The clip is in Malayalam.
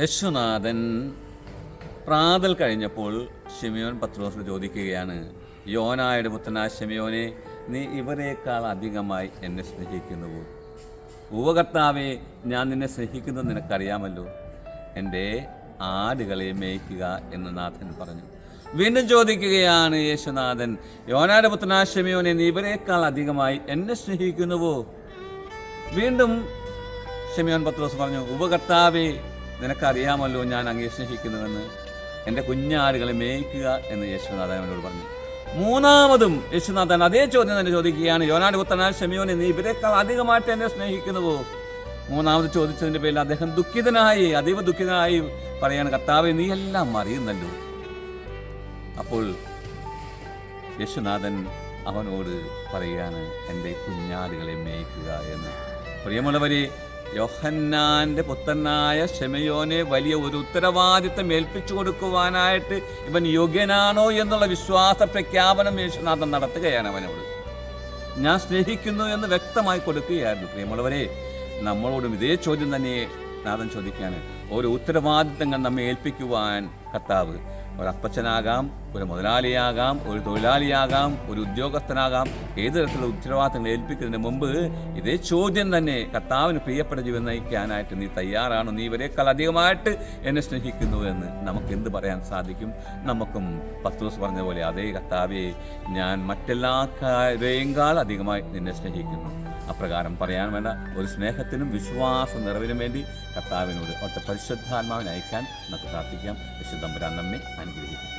യശുനാഥൻ പ്രാതൽ കഴിഞ്ഞപ്പോൾ ഷിമിയോൻ പത്രോസ് ചോദിക്കുകയാണ് യോനായുടെ പുത്രനാ ഷിമിയോനെ നീ ഇവരെക്കാൾ അധികമായി എന്നെ സ്നേഹിക്കുന്നുവോ ഉപകർത്താവെ ഞാൻ നിന്നെ സ്നേഹിക്കുന്നത് നിനക്കറിയാമല്ലോ. എന്റെ ആടുകളെ മേയ്ക്കുക എന്ന് നാഥൻ പറഞ്ഞു. വീണ്ടും ചോദിക്കുകയാണ് യേശുനാഥൻ യോനായുടെ പുത്രനാ ഷിമിയോനെ നീ ഇവരെക്കാൾ അധികമായി എന്നെ സ്നേഹിക്കുന്നുവോ? വീണ്ടും ഷെമിയോൻ പത്രോസ് പറഞ്ഞു ഉപകർത്താവേ നിനക്കറിയാമല്ലോ ഞാൻ അങ്ങേ സ്നേഹിക്കുന്നുവെന്ന്. എന്റെ കുഞ്ഞാടുകളെ മേയ്ക്കുക എന്ന് യേശുനാഥൻ അവനോട് പറഞ്ഞു. മൂന്നാമതും യേശുനാഥൻ അതേ ചോദ്യം തന്നെ ചോദിക്കുകയാണ്. യോനാട് പുത്രനാൽ ഷെമിയോനെ നീ ഇവരെക്കാൾ അധികമായിട്ട് എന്നെ സ്നേഹിക്കുന്നുവോ? മൂന്നാമത് ചോദിച്ചതിന്റെ പേരിൽ അദ്ദേഹം ദുഃഖിതനായി അതീവ ദുഃഖിതനായി പറയാണ് കർത്താവെ നീ എല്ലാം അറിയുന്നല്ലോ. അപ്പോൾ യേശുനാഥൻ അവനോട് പറയുകയാണ് എന്റെ കുഞ്ഞാടുകളെ മേയ്ക്കുക എന്ന്. പ്രിയമുള്ളവരെ യോഹന്നാന്റെ പുത്രനായ ഷെമയോനെ വലിയ ഒരു ഉത്തരവാദിത്തം ഏൽപ്പിച്ചു കൊടുക്കുവാനായിട്ട് ഇവൻ യോഗ്യനാണോ എന്നുള്ള വിശ്വാസ പ്രഖ്യാപനം യേശുനാഥൻ നടത്തുകയാണ് അവനോട്. ഞാൻ സ്നേഹിക്കുന്നു എന്ന് വ്യക്തമായി കൊടുക്കുകയായിരുന്നു. പ്രിയമുള്ളവരെ നമ്മളോടും ഇതേ ചോദ്യം തന്നെ നാഥൻ ചോദിക്കുകയാണ്. ഓരോ ഉത്തരവാദിത്തങ്ങൾ നമ്മെ ഏൽപ്പിക്കുവാൻ കർത്താവ് ഒരു അപ്പച്ചനാകാം ഒരു മുതലാളിയാകാം ഒരു തൊഴിലാളിയാകാം ഒരു ഉദ്യോഗസ്ഥനാകാം. ഏത് തരത്തിലുള്ള ഉത്തരവാദിത്തങ്ങൾ ഏൽപ്പിക്കുന്നതിന് മുമ്പ് ഇതേ ചോദ്യം തന്നെ കർത്താവിന് പ്രിയപ്പെട്ട ജീവൻ നയിക്കാനായിട്ട് നീ തയ്യാറാണോ? നീ ഇവരെക്കാൾ അധികമായിട്ട് എന്നെ സ്നേഹിക്കുന്നു എന്ന് നമുക്ക് എന്ത് പറയാൻ സാധിക്കും? നമുക്കും പത്ത് ദിവസം പറഞ്ഞ പോലെ അതേ കർത്താവെ ഞാൻ മറ്റെല്ലാ കാര്യേക്കാൾ അധികമായി നിന്നെ സ്നേഹിക്കുന്നു. അപ്രകാരം പറയാൻ വേണ്ട. ഒരു സ്നേഹത്തിനും വിശ്വാസ നിറവിനും വേണ്ടി കർത്താവിനോട് ഒറ്റ പരിശുദ്ധാത്മാവിനെ അയക്കാൻ നമുക്ക് പ്രാർത്ഥിക്കാം. വിശുദ്ധമ്പരാൻ നമ്മെ അനുഗ്രഹിക്കും